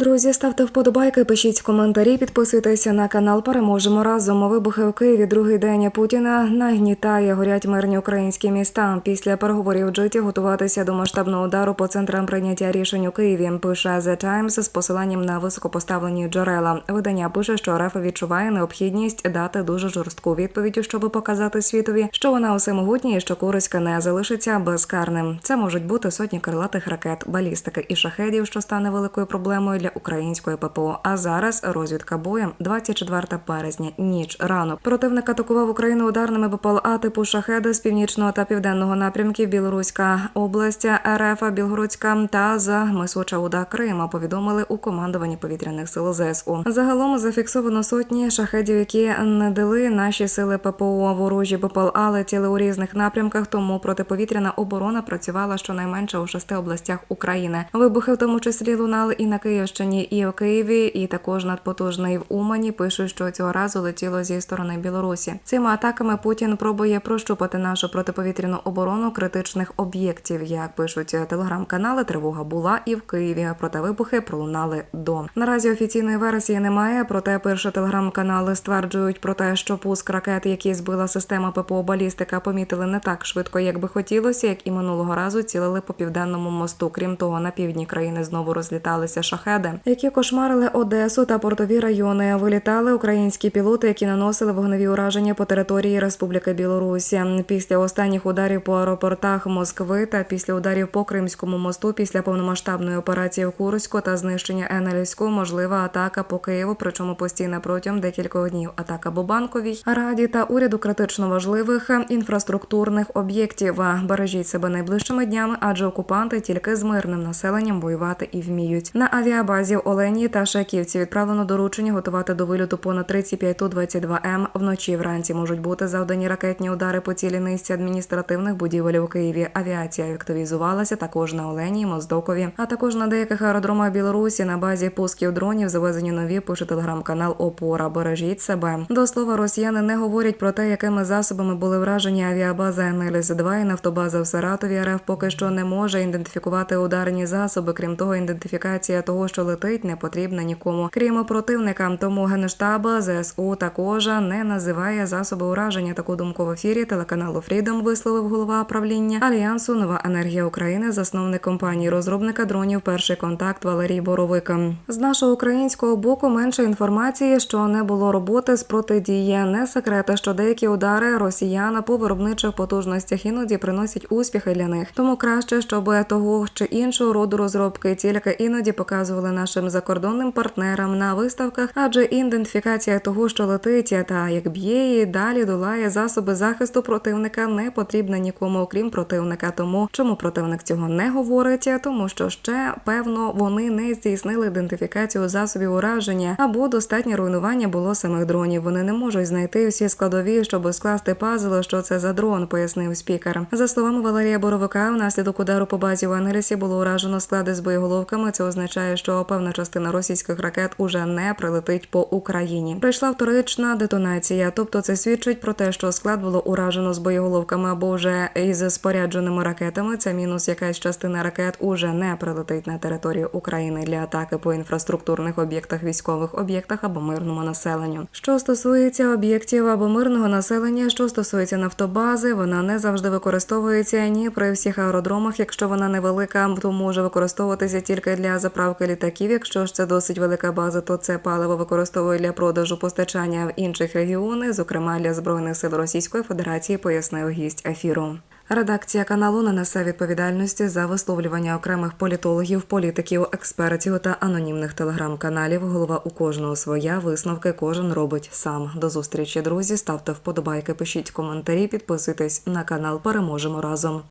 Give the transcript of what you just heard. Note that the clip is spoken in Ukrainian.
Друзі, ставте вподобайки, пишіть коментарі, підписуйтеся на канал. Переможемо разом. Вибухи в Києві. Другий день Путіна нагнітає, горять мирні українські міста. Після переговорів в Джиті готуватися до масштабного удару по центрам прийняття рішень у Києві. Пише The Times з посиланням на високопоставлені джерела. Видання пише, що РФ відчуває необхідність дати дуже жорстку відповідь, щоб показати світові, що вона усемогутня і що Курська не залишиться безкарним. Це можуть бути сотні крилатих ракет, балістики і шахедів, що стане великою проблемою для української ППО. А зараз розвідка боєм 24 березня, ніч ранок. Противник атакував Україну ударними БПЛА типу шахеди з північного та південного напрямків Білоруська область, РФ, Білгородська та за мису Чауда Крима. Повідомили у командуванні повітряних сил ЗСУ. Загалом зафіксовано сотні шахедів, які не дали наші сили ППО. Ворожі БПЛА летіли у різних напрямках. Тому протиповітряна оборона працювала щонайменше у шести областях України. Вибухи в тому числі лунали і на Київщині, і у Києві, і також надпотужний в Умані. Пишуть, що цього разу летіло зі сторони Білорусі. Цими атаками Путін пробує прощупати нашу протиповітряну оборону критичних об'єктів. Як пишуть телеграм-канали, тривога була і в Києві. Проте вибухи пролунали до наразі. Офіційної версії немає. Проте перші телеграм-канали стверджують про те, що пуск ракет, які збила система ППО балістика, помітили не так швидко, як би хотілося, як і минулого разу цілили по південному мосту. Крім того, на півдні країни знову розліталися шахеди, які кошмарили Одесу та портові райони. Вилітали українські пілоти, які наносили вогневі ураження по території Республіки Білорусі. Після останніх ударів по аеропортах Москви та після ударів по Кримському мосту, після повномасштабної операції в Курську та знищення Енельську, можлива атака по Києву, причому постійна протягом декількох днів. Атака Бобанковій раді та уряду критично важливих інфраструктурних об'єктів. Бережіть себе найближчими днями, адже окупанти тільки з мирним населенням воювати і вміють. На авіабазі в Олені та Шаківці відправлено доручення готувати до вильоту понад 35 Ту-22М. Ем. Вночі вранці можуть бути завдані ракетні удари по цілій низці адміністративних будівель у Києві. Авіація активізувалася також на Олені, Моздокові, а також на деяких аеродромах Білорусі на базі пусків дронів завезені нові. Пише телеграм-канал Опора. Бережіть себе. До слова, росіяни не говорять про те, якими засобами були вражені авіабаза Енеліс 2 і нафтобаза в Саратові. РФ поки що не може ідентифікувати ударні засоби. Крім того, ідентифікація того, що летить, не потрібна нікому, крім противника. Тому генштаб ЗСУ також не називає засоби ураження. Таку думку в ефірі телеканалу Фрідом висловив голова правління альянсу Нова енергія України, засновник компанії розробника дронів. Перший контакт Валерій Боровик. З нашого українського боку менше інформації, що не було роботи з протидії. Не секрет, що деякі удари росіян по виробничих потужностях іноді приносять успіхи для них. Тому краще, щоб того чи іншого роду розробки тільки іноді показували нашим закордонним партнерам на виставках, адже ідентифікація того, що летить та як б'є і далі долає засоби захисту противника, не потрібна нікому, окрім противника. Тому чому противник цього не говорить? Тому що ще певно вони не здійснили ідентифікацію засобів ураження або достатнє руйнування було самих дронів. Вони не можуть знайти всі складові, щоб скласти пазл, що це за дрон, пояснив спікер. За словами Валерія Боровика, внаслідок удару по базі в Ангелісі було уражено склади з боєголовками. Це означає, що певна частина російських ракет уже не прилетить по Україні. Прийшла вторична детонація, тобто це свідчить про те, що склад було уражено з боєголовками або вже із спорядженими ракетами. Це мінус якась частина ракет уже не прилетить на територію України для атаки по інфраструктурних об'єктах, військових об'єктах або мирному населенню. Що стосується об'єктів або мирного населення, що стосується нафтобази, вона не завжди використовується ні при всіх аеродромах, якщо вона невелика, то може використовуватися тільки для заправки літаків. Якщо ж це досить велика база, то це паливо використовують для продажу постачання в інших регіонах, зокрема для збройних сил Російської Федерації, пояснив гість ефіру. Редакція каналу не несе відповідальності за висловлювання окремих політологів, політиків, експертів та анонімних телеграм-каналів. Голова у кожного своя висновки кожен робить сам. До зустрічі, друзі. Ставте вподобайки, пишіть коментарі, підписуйтесь на канал. Переможемо разом.